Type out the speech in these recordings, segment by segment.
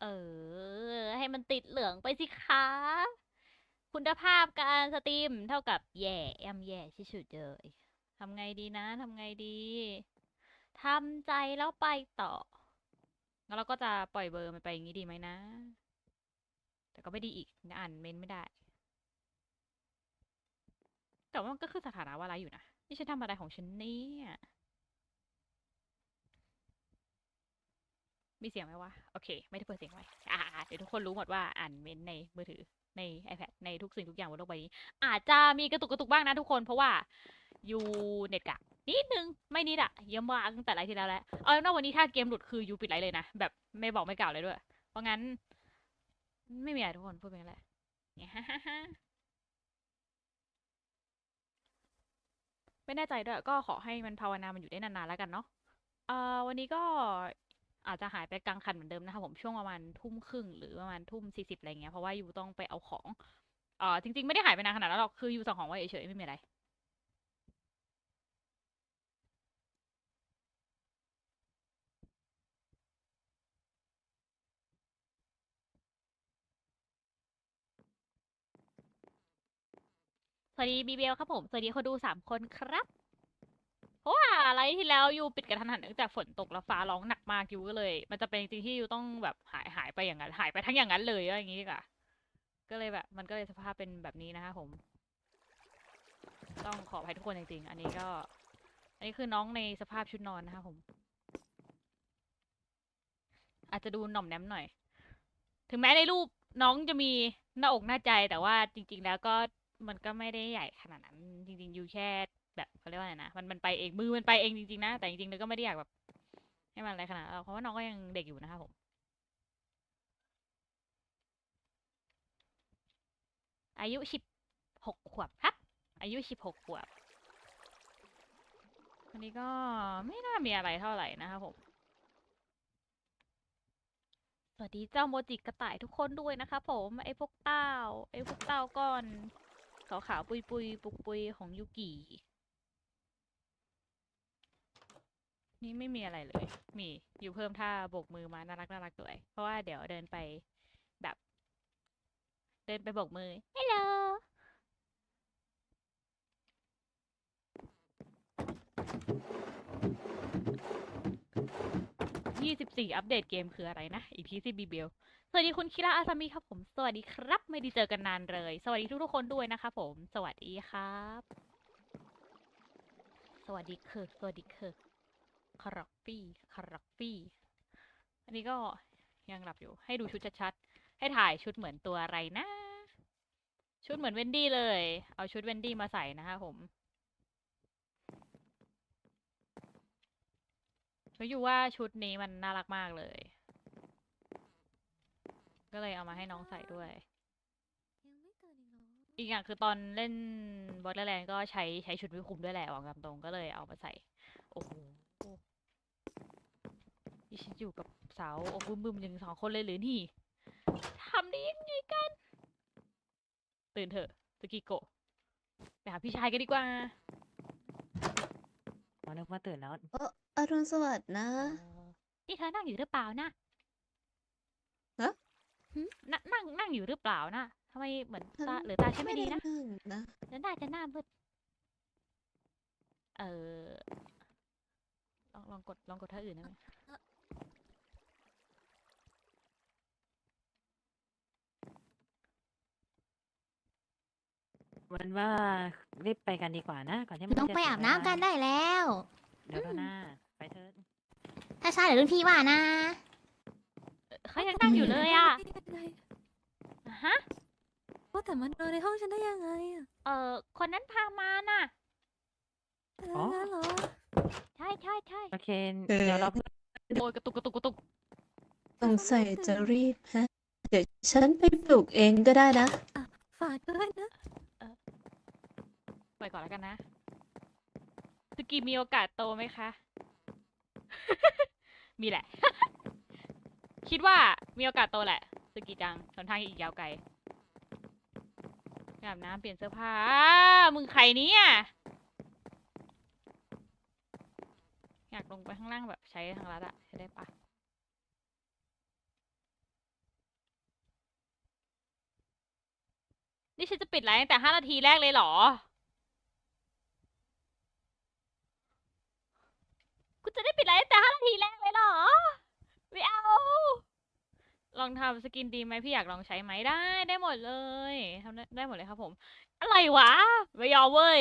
เออ ให้มันติดเหลืองไปสิคะ คุณภาพการสตรีมเท่ากับแย่แอมแย่ที่สุดเลยทำไงดีนะทำไงดีทำใจแล้วไปต่องั้นเราก็จะปล่อยเบอร์มันไปอย่างนี้ดีไหมนะ แต่ก็ไม่ดีอีกอ่านเมนไม่ได้ แต่ว่ามันก็คือสถานะว่าอะไรอยู่นะ นี่ฉันทำอะไรของฉันเนี่ย มีเสียงไหมวะ โอเค ไม่ได้เปิดเสียงไว้อ่าเดี๋ยวทุกคนรู้หมดว่าอ่านเมนในมือถือใน iPad ในทุกสิ่งทุกอย่างบนโลกใบนี้ อาจจะมีกระตุกกระตุกบ้างนะทุกคนเพราะว่ายูเน็ตกะนิดนึง ไม่นิดอะเยี่ยมากตั้งแต่ไลฟ์ที่แล้วแหละเอาเป็นว่าวันนี้ถ้าเกมหลุดคือยูปิดไลฟ์เลยนะ แบบไม่บอกไม่กล่าวเลยด้วย เพราะงั้น ไม่มีอะไรทุกคนพูดไปงั้นแหละไม่แน่ใจด้วยก็ขอให้มันภาวนามันอยู่ได้นานๆแล้วกันเนาะเอ่อวันนี้ก็ อาจจะหายไปกลางคันเหมือนเดิมนะคะผมช่วงประมาณทุ่มครึ่งหรือประมาณทุ่มสี่สิบอะไรเงี้ยเพราะว่ายูต้องไปเอาของเออจริง ๆ ไม่ได้หายไปนานขนาดนั้นหรอกคือยูส่งของไว้เฉยๆไม่มีอะไรสวัสดีบีเบลครับผม สวัสดีคนดูสามคนครับาะไลฟ์ที่แล้วยูปิดกระทันหันเนื่องจากฝนตกแล้วฟ้าร้องหนักมากยูก็เลย มันจะเป็นจริงที่ยูต้องแบบหายหายไปอย่างนั้น หายไปทั้งอย่างนั้นเลยอะไรอย่างงี้ดีกว่าก็เลยแบบ มันก็เลยสภาพเป็นแบบนี้นะคะผม ต้องขออภัยทุกคนจริงๆ อันนี้ก็ อันนี้คือน้องในสภาพชุดนอนนะคะผม อาจจะดูหน่อมแนมหน่อย ถึงแม้ในรูปน้องจะมีหน้าอกหน้าใจแต่ว่าจริง ๆ แล้วก็มันก็ไม่ได้ใหญ่ขนาดนั้น จริงๆ อยู่แค่ แบบเขาเรียกว่าไงนะมันมันไปเองมือมันไปเองจริงๆนะ แต่จริงๆเราก็ไม่ได้อยากแบบ ให้มันอะไรขนาดนั้นหรอกเพราะว่าน้องก็ยังเด็กอยู่นะคะผมอายุสิบหกขวบครับ อายุสิบหกขวบอันนี้ก็ไม่น่ามีอะไรเท่าไหร่นะคะผม สวัสดีเจ้าโมจิกระต่ายทุกคนด้วยนะคะผม ไอ้พวกเต้า ไอ้พวกเต้าก้อน ขาวๆปุยปุยปุกปุยของยูกิ นี่ไม่มีอะไรเลย มีอยู่เพิ่มท่าโบกมือมาน่ารักน่ารักด้วย เพราะว่าเดี๋ยวเดินไปแบบ เดินไปโบกมือฮัลโหลยี่สิบสี่อัปเดตเกมคืออะไรนะ อีพีซีบีเบลสวัสดีคุณคิระอาซามิครับผม สวัสดีครับ ไม่ได้เจอกันนานเลย สวัสดีทุกๆคนด้วยนะคะผม สวัสดีครับ สวัสดีคือสวัสดีคือ คารักฟี่คารักฟี่อันนี้ก็ยังหลับอยู่ ให้ดูชุดชัดๆ ให้ถ่ายชุดเหมือนตัวอะไรนะ ชุดเหมือนเวนดี้เลย เอาชุดเวนดี้มาใส่นะคะผมรู้อยู่ว่าชุดนี้มันน่ารักมากเลย ก็เลยเอามาให้น้องใส่ด้วยยอีกอย่างคือตอนเล่นบอ r แลนด์ก็ใช้ใช้ชุดไม่คลุมด้วยแหละบอกตามตรงก็เลยเอามาใส่ โอ้โห ดิฉันอยู่กับสาวโอ้บึมบึมยังสองคนเลยหรือนี่ทำได้ยังไงกัน ตื่นเถอะสกิโกะไปหาพี่ชายกันดีกว่าอ๋อนึกว่าตื่นแล้ว เอออรุณสวัสดิ์นะเออนี่เธอนั่งอยู่หรือเปล่านะฮะ หึนนั่งนั่งอยู่หรือเปล่านะทำไมเหมือนฉันตาหรือตาฉันไม่ดีนะนั่งนะแล้วน่าจะหน้ามืดเออลองลองกดลองกดท่าอื่นได้ไหม วันว่ารีบไปกันดีกว่านะก่อนที่มันต้องจะไปถึอาบเวน้ำลากันได้แล้ว เดี๋ยวก็หน้าไปเถิดถ้าช้าเดี๋ยวรุ่นพี่ว่านะ เขายังนั่งอยู่เลยอะยังไงฮะว่าแต่มันนอนในห้องฉันได้ยังไงอะเออคนนั้นพามาน่ะเอองั้นเหรอใช่ใช่ใช่โอเคเดี๋ยวเราโอ้ยกระตุกกระตุกกระตุกสงสัยจะรีบฮะ เดี๋ยวฉันไปปลุกเองก็ได้นะ ฝากด้วยนะไป ก่อนแล้วกันนะสกีมีโอกาสโตไหมคะ มีแหละ คิดว่ามีโอกาสโตแหละสกีจังหนทางอีกยาวไกลอาบน้ำเปลี่ยนเสื้อผ้า มึงใครเนี่ยอยากลงงไปข้างล่างแบบใช้ทางลัดอะใช้ได้ปะนี่ฉันจะปิดไลน์ตั้งแต่ห้านาทีแรกเลยเหรอ จะได้ปิดไลน์ตั้งแต่ห้านาทีแรกเลยเหรอไม่เอา ลองทำสกินดีไหมพี่อยากลองใช้ไหมได้ได้หมดเลยทำได้ได้หมดเลยครับผม อะไรวะไม่ยอมเว้ย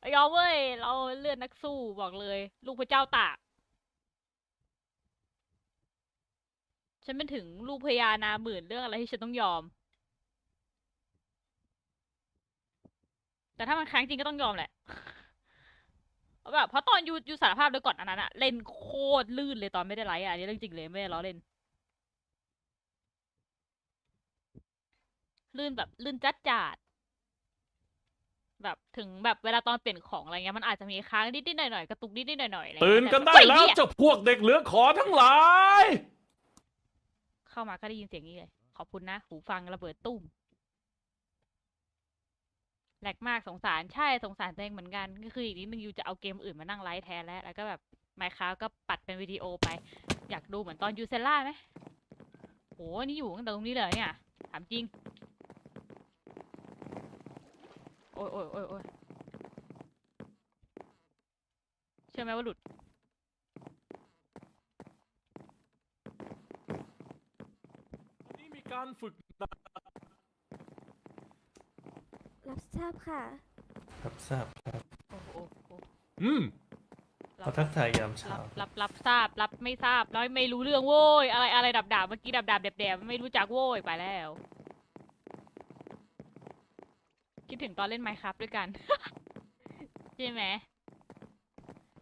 ไม่ยอมเว้ย เราเลือดนักสู้บอกเลย ลูกพระเจ้าตาก ฉันเป็นถึงลูกพญานาหมื่นเรื่องอะไรที่ฉันต้องยอม แต่ถ้ามันครั้งจริงก็ต้องยอมแหละ แบบเพราะตอนยูยูสารภาพโดยก่อนอันนั้นอะเล่นโคตรลื่นเลยตอนไม่ได้ไลฟ์อะอันนี้เรื่องจริงเลยไม่ได้ล้อเล่น ลื่นแบบลื่นจัดจัดแบบถึงแบบเวลาตอนเปลี่ยนของอะไรเงี้ยมันอาจจะมีค้างนิดๆหน่อยๆกระตุกนิดๆหน่อยๆอะไรเงี้ยตื่นกันได้ต่แล้วเฮ้ยเจ้าพวกเด็กเหลือขอทั้งหลาย เข้ามาก็ได้ยินเสียงนี้เลย ขอบคุณนะ หูฟังระเบิดตุ้ม แหลกมากสงสารใช่สงสารตัวเองเหมือนกัน ก็คืออีกนิดนึงยูจะเอาเกมอื่นมานั่งไลฟ์แทนแล้ว แล้วก็แบบไมค์ค a f t ก็ปัดเป็นวิดีโอไป อยากดูเหมือนตอนยูเซล่าไหมโหนี่อยู่ตั้งแต่ตรงนี้เลยเนี่ย ถามจริง โอ้ยโอ้ยโอ้ยโอ้ยเชื่อไหมว่าหลุดนนี้มีการฝึกรับท ราบค่ะ รับทราบครับโอ้โหโอ้โหอืมรัขอทักทายยามเช้ารับรับรับทราบรับไม่ทราบแล้วไม่รู้เรื่องโว้ยอะไรอะไรดับดาบเมื่อกี้ดับดาบแดบแดบไม่รู้จักโว้ยไปแล้ว คิดถึงตอนเล่นไมครับด้วยกัน ใช่ไหม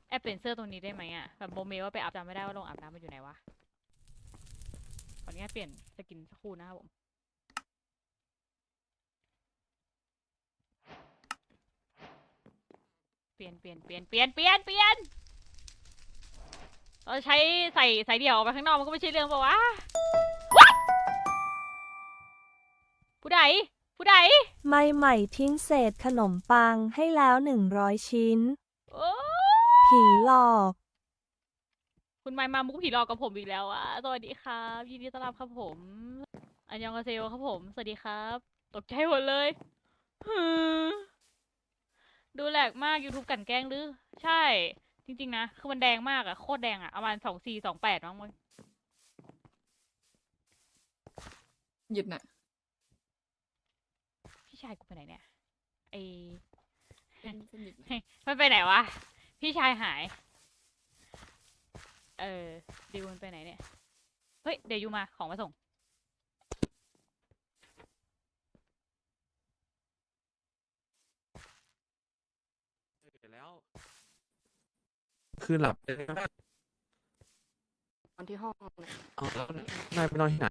แอบเปลี่ยนเสื้อตรงนี้ได้ไหมอะแบบโมเมว่าไปอาบน้ำไม่ได้ว่าลงอาบน้ำมันอยู่ไหนวะขออนุญาตเปลี่ยนสกินสักครู่นะครับผม เปลี่ยนเปลี่ยนเปลี่ยนเปลี่ยนเปลี่ยนเปลี่ยนเราใช้ใส่ใส่เดี่ยวออกไปข้างนอกมันก็ไม่ใช่เรื่องปะวะ What? ผู้ใดผู้ใดไม่ใหม่ทิ้งเศษขนมปังให้แล้วหนึ่งร้อยชิ้น โอ้ผีหลอก คุณไมค์มามุกผีหลอกกับผมอีกแล้วอะสวัสดีครับยินดีต้อนรับครับผม อันยองกาเซโอครับผม สวัสดีครับ ตกใจหมดเลยฮึ ดูแหลกมาก YouTube กลันแกล้งหรือ ใช่ จริง ๆ นะ คือมันแดงมากอะโคตรแดงอะประมาณสองสี่สองแปดมั้งมึงหยุดน่ะพี่ชายกูไปไหนเนี่ยไอเป็นสนิทน่ะเฮ้ยมันไปไหนวะ พี่ชายหาย เออดิวมันไปไหนเนี่ย เฮ้ย เดี๋ยวยูมาของมาส่ง แล้ว คือหลับไปแล้วตอนที่ห้องน่ะเอาแล้วนายไปนอนที่ไหน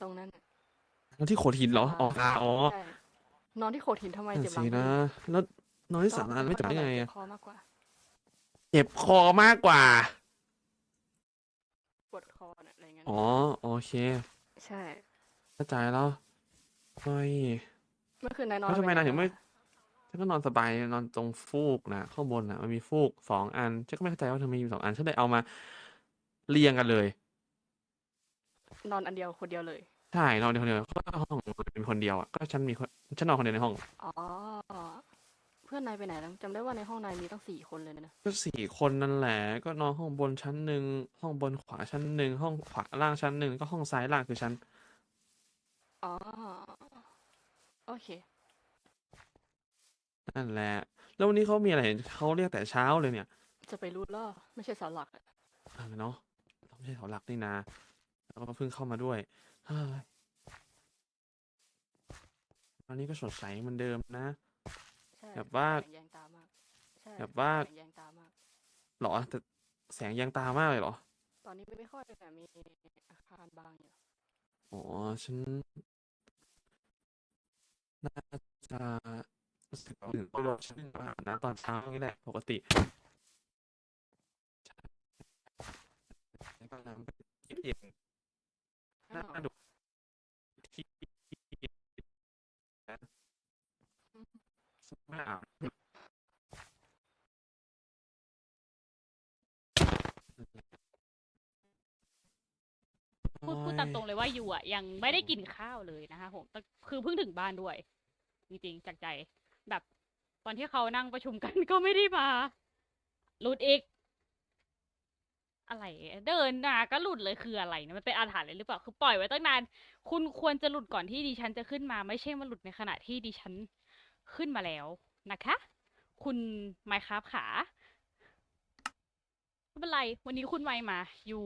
ตรงนั้นน่ะนอนที่โขดหินเหรออ๋อค่ะอ๋อใช่นอนที่โขดหินทำไมนั่นเจ็บหลัสิงนะแล้วนอนที่สาราไม่เจ็บได้ไงเจ็อะบคอมากกว่า เจ็บคอมากกว่า ปวดคอน่ะอะไรเงี้ยอ๋อโอเคใช่ เข้าใจแล้วเฮ้ย เมื่อคืนนายนอนแล้วทำไมนายถึงไม่ป ฉันก็นอนสบายนอนตรงฟูกนะข้างบนนะมันมีฟูกสองอันฉันก็ไม่เข้าใจว่าทำไมมีสองอันฉันเลยเอามาเรียงกันเลย นอนอันเดียวคนเดียวเลย ใช่นอนคนเดียวก็ห้องเป็นคนเดียวอะก็ฉันมีคนฉันนอนคนเดียวในห้องอ๋อ เพื่อนนายไปไหนแล้วจำได้ว่าในห้องนายมีตั้งสี่คนเลยนะก็สี่คนนั่นแหละ ก็นอนห้องบนชั้นหนึ่งห้องบนขวาชั้นหนึ่งห้องขวาล่างชั้นหนึ่งก็ห้องซ้ายล่างคือชั้น อ๋อ โอเค นั่นแหละ แล้ววันนี้เขามีอะไรเขาเรียกแต่เช้าเลยเนี่ยจะไปรู้ล่อไม่ใช่เสาหลักอะเออเนาะเราไม่ใช่เสาหลักนี่นาแล้วก็เพิ่งเข้ามาด้วยเฮ้ยวันนี้ก็สดใสเหมือนเดิมนะ ใช่แบบว่า แสงแยงตามากใช่แบบว่าแสงแยงตามาก หรอแต่แสงแยังตามากเลยเหรอ ตอนนี้ไม่ค่อยแต่มีอาคารบางอยู่อ๋อ ฉัน น่าจะ รู้สึกตื่นตัวฉันอาบน้ำตอนเช้านี่แหละปกติแล้วก็น้ำเย็นๆน่าดูที่ไม่อาบพูดพูดตามตรงเลยว่าอยู่อะ ยังไม่ได้กินข้าวเลยนะคะผมคือเพิ่งถึงบ้านด้วย จริงๆจากใจ แบบตอนที่เขานั่งประชุมกันก็ไม่ได้มาหลุดอีก อะไรเดินหนาก็หลุดเลยคืออะไรเนี่ยมันเป็นอาถรรพ์เลยหรือเปล่าคือปล่อยไว้ตั้งนาน คุณควรจะหลุดก่อนที่ดิฉันจะขึ้นมา ไม่ใช่มาหลุดในขณะที่ดิฉันขึ้นมาแล้วนะคะ คุณไมค์ครับขาไม่เป็นไร วันนี้คุณไมค์มา อยู่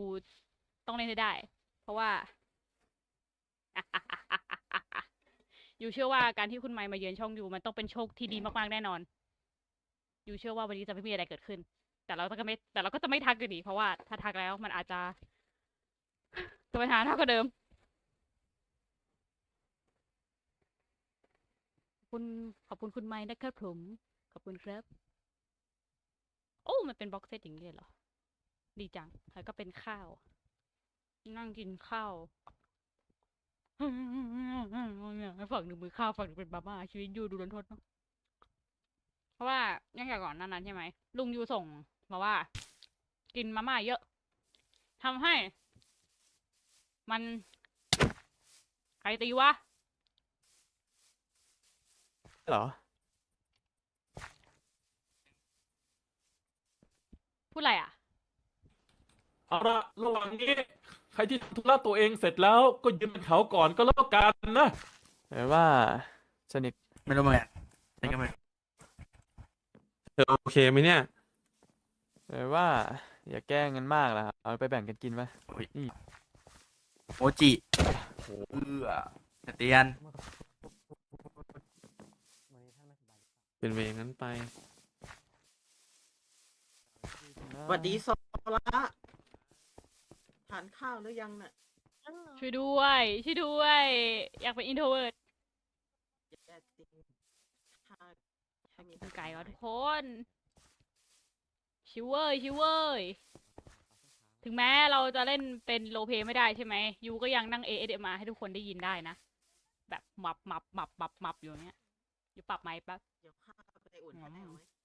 ต้องเล่นให้ได้ เพราะว่า อยู่เชื่อว่าการที่คุณไมค์มาเยือนช่องอยู่มันต้องเป็นโชคที่ดีมากๆแน่นอน อยู่เชื่อว่าวันนี้จะไม่มีอะไรเกิดขึ้น แต่เราก็ไม่ แต่เราก็จะไม่ทักอยู่ดี เพราะว่าถ้าทักแล้วมันอาจจะจะปัญหาเท่ากับเดิมขอบคุณขอบคุณคุณไม้นะครับผม ขอบคุณครับ โอ้ มันเป็นบ็อกเซตอย่างนี้เลยเหรอ ดีจังแล้วก็เป็นข้าว นั่งกินข้าว ฝั่งหนึ่งมือข้าวฝั่งหนึ่งเป็นบาม่าชีวิตยูดูรันทดเนาะเพราะว่ายังอย่างก่อนหนั้นนั้นใช่ไหมลุงยูส่งมาว่า กินมาม่าเยอะทำให้ มันใครตีวะเหรอพูดอะไรอะเอาละระหว่างนี้ใค รที่ทำธุระตัวเองเสร็จแล้วก็ยืนเป็นเขาก่อนก็แล้วกันนะแต่ว่าสนิทไม่รู้เหมือนกันใช่ก็ไม่เธอโอเคไหมเนี่ย แต่ว่า อย่าแกล้งกันมากล่ะครับเอาไปแบ่งกันกินไหมโอ้ยนี่โมจิโหเอื้อเตียน เป็นเวงั้นไป สวัสดีโซละ ทานข้าวหรือยังน่ะช่วยด้วย ช่วยด้วย อยากเป็นอินโทรเวิร์ดเป็นไก่วะทุกคน ชิวเว้ยชิวเว้ยถึงแม้เราจะเล่นเป็นโลเพไม่ได้ใช่ไหมยูก็ยังนั่ง ASMR ให้ทุกคนได้ยินได้นะ แบบหมับหมับหมับหมับหมับอยู่อย่างเงี้ยอยู่ปรับไมค์แป๊บ เดี๋ยวข้าวไปอุ่นอืมให้เอาไว้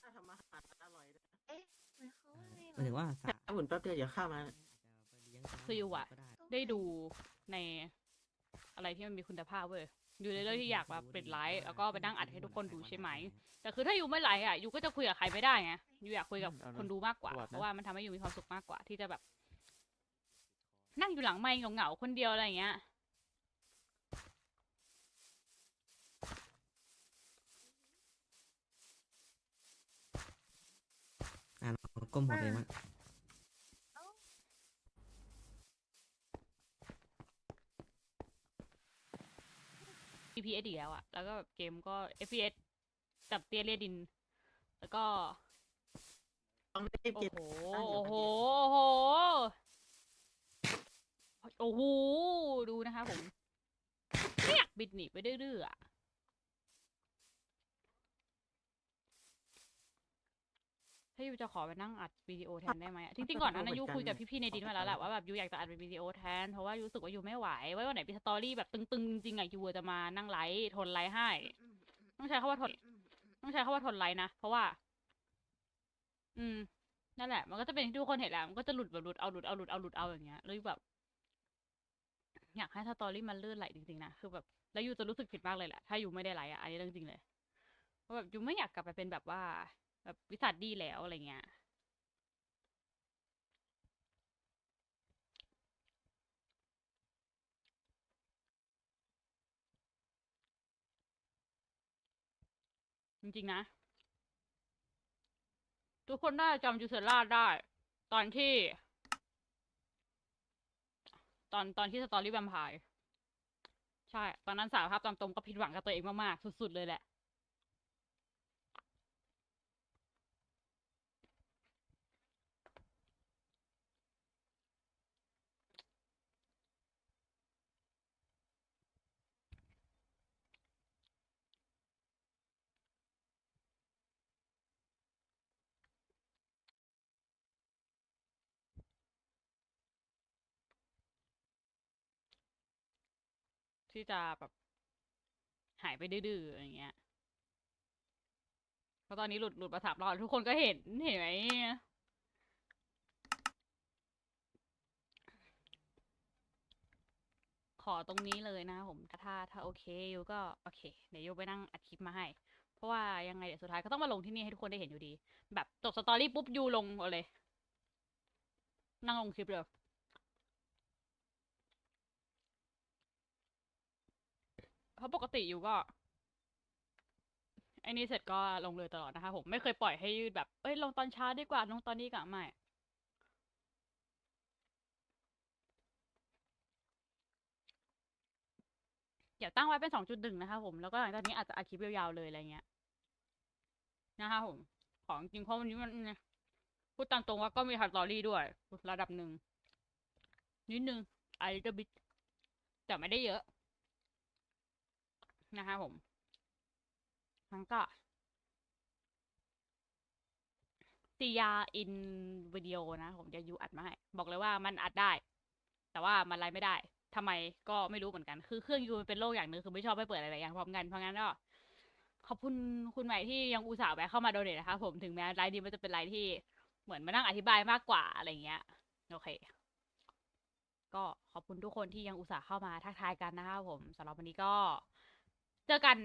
ข้าวทำอาหารอร่อยด้วยนะหมายความว่าไงหมายถึงว่าข้าวอุ่นแป๊บเดียวเดี๋ยวข้าวมาคืออยู่อะได้ดูในอะไรที่มันมีคุณภาพเว้ยอยู่ในเรื่องที่อยากแบบปิดไลฟ์แล้วก็ไปนั่งอัดให้ทุกคนดูใช่ไหม แต่คือถ้ายูไม่ไลฟ์อะยูก็จะคุยกับใครไม่ได้ไงยูอยากคุยกับเอานะคนดูมากกว่าสวัสดีนะเพราะว่ามันทำให้ยูมีความสุขมากกว่าที่จะแบบ นั่งอยู่หลังไมค์เหงาๆคนเดียวอะไรอย่างเงี้ย อ่าก้มหัวเลยมั้ง FPS อีกแล้วอะแล้วก็แบบเกมก็ FPS จับเตี้ยเรียดิน แล้วก็ ต้องรีบโอ้กินโหตั้งอยู่โอ้โหคนเดียวโอ้โห โอ้โห ดูนะคะผมไม่อยากบิดหนีไปดื้อๆอะ ถ้ายูจะขอไปนั่งอัดวิดีโอแทนได้ไหมอะจริงๆก่อนหนานั้นยูคุยกับพี่ๆในดินมาแล้วแหละว่าแบบยูอยากจะอัดเป็นวิดีโอแทนเพราะว่ายูรู้สึกว่ายูไม่ไหว ไว้วันไหนมีสตอรี่แบบตึงๆจริงๆอะยูจะมานั่งไลฟ์ทนไลฟ์ให้ ต้องใช้คำว่าทน ต้องใช้คำว่าทนไลฟ์นะ เพราะว่า อืม นั่นแหละ มันก็จะเป็นที่ทุกคนเห็นแหละมันก็จะหลุดแบบหลุดเอาหลุดเอาหลุดเอาหลุดเอาอย่างเงี้ยแล้วยูแบบ อยากให้สตอรี่มันลื่นไหลจริงๆนะคือแบบแล้วยูจะรู้สึกผิดมากเลยแหละถ้ายูไม่ได้ไลฟ์อะอันนี้เรื่องจริงเลยเพราะแบบยูไม่อยากกลับไปเป็นแบบว่า แบบวิสัทดีแล้วอะไรเงี้ยจริง ๆ นะ ทุกคนน่าจะจำจูเซล่าได้ ตอนที่ ตอนตอนที่สตอรี่แวมไพร์ใช่ ตอนนั้นสารภาพตามตรงก็ผิดหวังกับตัวเองมาก ๆ สุด ๆ เลยแหละ ที่จะแบบหายไปดื้อๆอย่างเงี้ยเพราะตอนนี้หลุดหลุดมาสามรอบทุกคนก็เห็นเห็นไหมขอตรงนี้เลยนะผมถ้าถ้าโอเคยูก็โอเค เดี๋ยวยูไปนั่งอัดคลิปมาให้ เพราะว่ายังไงเดี๋ยวสุดท้ายก็ต้องมาลงที่นี่ให้ทุกคนได้เห็นอยู่ดี แบบจบสตอรี่ปุ๊บยูลงเลย นั่งลงคลิปเลย เพ ราะปกติอยู่ก็ไอ้นี่เสร็จก็ลงเลยตลอดนะคะ ผมไม่เคยปล่อยให้ยืดแบบ เอ้ยลงตอนเช้าดีกว่า ลงตอนนี้กะไม่เดี๋ยวตั้งไว้เป็นสองจุดหนึ่งนะคะผม แล้วก็หลังจากนี้อาจจะอัดคลิปยาวๆเลยอะไรเงี้ย นะคะผม ของจริงเพราะวันนี้มันพูดตามตรงว่าก็มีฮัตตอรี่ด้วย ระดับหนึ่งนิดนึงไอเดอร์บิทแต่ไม่ได้เยอะ นะคะผมทั้งก็ตียาอินวิดีโอนะ ผมจะยูอัดมาให้บอกเลยว่ามันอัดได้ แต่ว่ามันไลฟ์ไม่ได้ทำไมก็ไม่รู้เหมือนกัน คือเครื่องยูมันเป็นโรคอย่างหนึ่งคือไม่ชอบให้เปิดอะไรหลายอย่างพร้อมกันเพราะงั้นก็ขอบคุณคุณใหม่ที่ยังอุตส่าห์แวะเข้ามาโดเนทนะคะผมถึงแม้ไลฟ์นี้มันจะเป็นไลฟ์ที่เหมือนมานั่งอธิบายมากกว่าอะไรเงี้ยโอเค ก็ขอบคุณทุกคนที่ยังอุตส่าห์เข้ามาทักทายกันนะคะผมสำหรับวันนี้ก็ เจอกัน